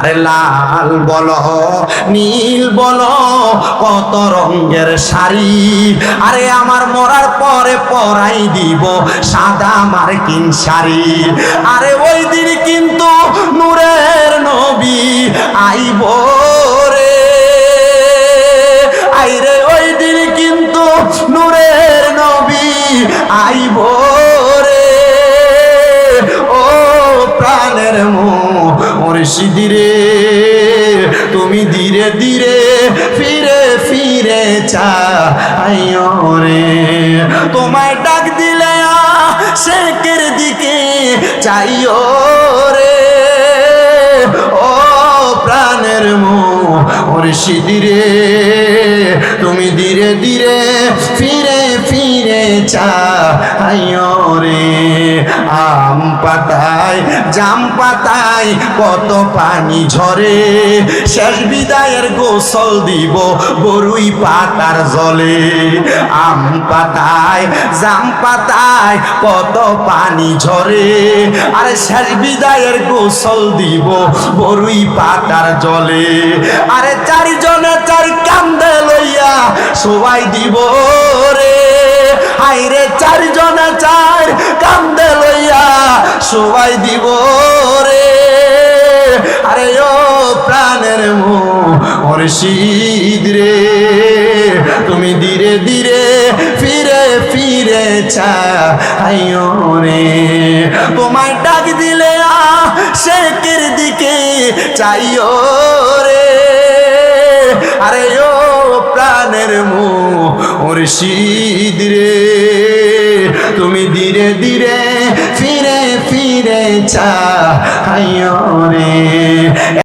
আরে লাল বলো, নীল বলো, কত রঙের শাড়ি? আরে আমার মরার পরে পরাই দিব সাদা মার্কিন শাড়ি। আরে ওই দিন কিন্তু নূরের নবী আইব রে। আইরে ওই দিন কিন্তু নূরের নবী আইব রে। ও প্রাণের মুর্শিদি রে তুমি ধীরে ধীরে ফিরে ফিরে চাইও রে। তোমায় ডাক দিলে শেখের দিকে চাইও রে। ও প্রাণের মুর্শিদি রে। তুমি ধীরে ধীরে ফিরে চাইও রে আম পাতায়, জাম পাতায় কত পানি ঝরে। শেষ বিদায়ের গোসল দিব বরুই পাতার জলে। আম পাতায়, জাম পাতায় কত পানি ঝরে। আরে শেষ বিদায়ের গোসল দিব বরুই পাতার জলে। আরে চারিজনে চারি কান্দে লইয়া সবাই দিব আইরে চারজনে চার কান্দে লইয়া সবাই দিব রে। আরে ও প্রাণের মো, মুর্শিদ রে। তুমি ধীরে ধীরে ফিরে ফিরে চাইও রে। তোমায় ডাক দিলে আ শেখের দিকে চাইও রে। আরে ও প্রাণের মুর্শিদ রে। তুমি ধীরে ধীরে ফিরে ফিরে চা রে।